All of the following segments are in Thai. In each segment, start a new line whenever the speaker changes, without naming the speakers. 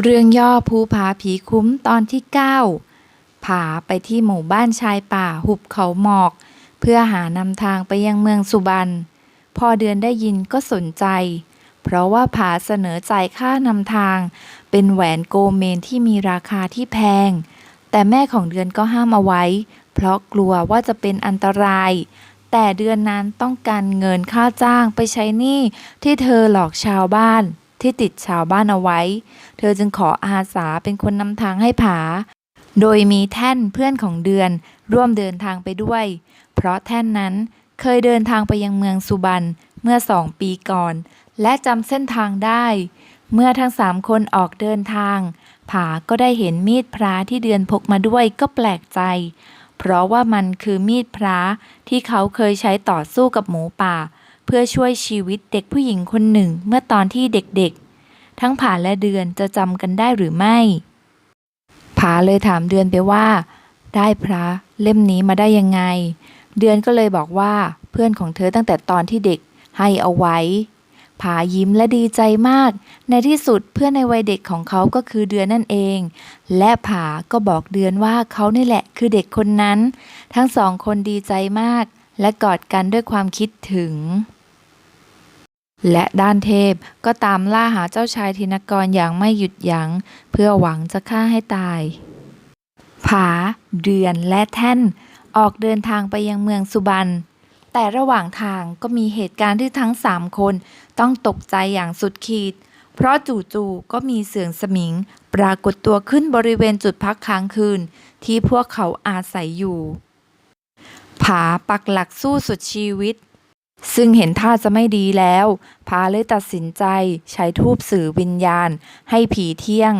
เรื่องย่อภูผาผีคุ้มตอนที่ 9 ผาไปที่หมู่บ้านชายป่าหุบเขาหมอก เพื่อหานำทางไปยังเมืองสุบรรณพอเดือนได้ยินก็สนใจ เพราะว่าผาเสนอจ่ายค่านำทาง เป็นแหวนโกเมนที่มีราคาที่แพง แต่แม่ของเดือนก็ห้ามเอาไว้ เพราะกลัวว่าจะเป็นอันตราย แต่เดือนนั้นต้องการเงินค่าจ้างไปใช้หนี้ที่เธอหลอกชาวบ้าน ที่ติดชาวบ้านเอาไว้ เธอจึงขออาสาเป็นคนนำทางให้ผา โดยมีแท่นเพื่อนของเดือนร่วมเดินทางไปด้วย เพราะแท่นนั้นเคยเดินทางไปยังเมืองสุบรรณเมื่อสองปีก่อน และจำเส้นทางได้ เมื่อทั้งสามคนออกเดินทาง ผาก็ได้เห็นมีดพระที่เดือนพกมาด้วยก็แปลกใจ เพราะว่ามันคือมีดพระที่เขาเคยใช้ต่อสู้กับหมูป่า เพื่อช่วยชีวิตเด็กผู้หญิงคนหนึ่งเมื่อตอนที่เด็กๆ ทั้งผาและเดือนจะจำกันได้หรือไม่ ผาเลยถามเดือนไปว่า ได้พระเล่มนี้มาได้ยังไง เดือนก็เลยบอกว่าเพื่อนของเธอตั้งแต่ตอนที่เด็กให้เอาไว้ ผายิ้มและดีใจมาก ในที่สุดเพื่อนในวัยเด็กของเขาก็คือเดือนนั่นเอง และผาก็บอกเดือนว่าเขานี่แหละคือเด็กคนนั้น ทั้งสองคนดีใจมากและกอดกันด้วยความคิดถึง และด้านเทพก็ตามล่าหาเจ้าชายธินกรอย่างไม่หยุดยัง้ง เพื่อหวังจะฆ่าให้ตาย ผา เดือนและแท่น ออกเดินทางไปยังเมืองสุบรรณแต่ระหว่างทางก็มีเหตุการณ์ที่ทั้งสามคนต้องตกใจอย่างสุดขีด เพราะจู่ๆก็มีเสืองสมิง ปรากฏตัวขึ้นบริเวณจุดพักค้างคืน ที่พวกเขาอาศัยอยู่ ผาปักหลักสู้สุดชีวิต ซึ่งเห็นท่าจะไม่ดีแล้วผาเลยตัดสินใจใช้ทูบสื่อวิญญาณ ให้ผีเที่ยง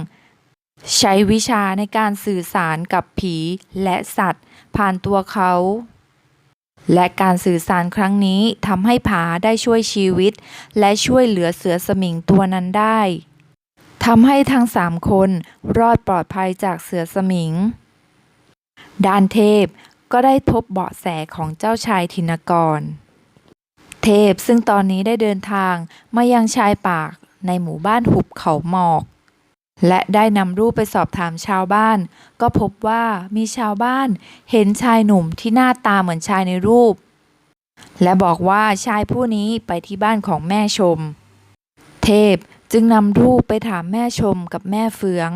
ใช้วิชาในการสื่อสารกับผีและสัตว์ ผ่านตัวเขา และการสื่อสารครั้งนี้ทำให้ผาได้ช่วยชีวิต และช่วยเหลือเสือสมิงตัวนั้นได้ทำให้ทั้งสามคนรอดปลอดภัยจากเสือสมิง ด้านเทพก็ได้พบเบาะแสของเจ้าชายธินกร เทพซึ่งตอนนี้ได้เดินทางมายังชายป่าในหมู่บ้านหุบเขาหมอก และได้นำรูปไปสอบถามชาวบ้าน ก็พบว่ามีชาวบ้านเห็นชายหนุ่มที่หน้าตาเหมือนชายในรูป และบอกว่าชายผู้นี้ไปที่บ้านของแม่ชม เทพจึงนำรูปไปถามแม่ชมกับแม่เฟือง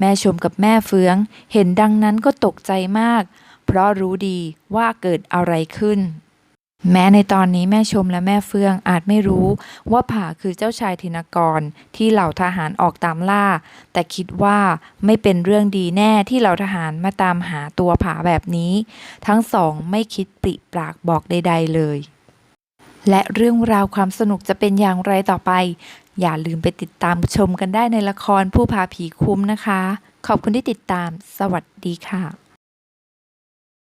แม่ชมกับแม่เฟือง เห็นดังนั้นก็ตกใจมาก เพราะรู้ดีว่าเกิดอะไรขึ้น แม้ในตอนนี้แม่ชมและแม่เฟืองอาจไม่รู้ว่าผาคือเจ้าชายธินกรที่เหล่าทหารออกตามล่า แต่คิดว่าไม่เป็นเรื่องดีแน่ที่เหล่าทหารมาตามหาตัวผาแบบนี้ ทั้งสองไม่คิดปริปากบอกใด ๆ เลย และเรื่องราวความสนุกจะเป็นอย่างไรต่อไป อย่าลืมไปติดตามชมกันได้ในละครผู้พาผีคุ้มนะคะ ขอบคุณที่ติดตาม สวัสดีค่ะ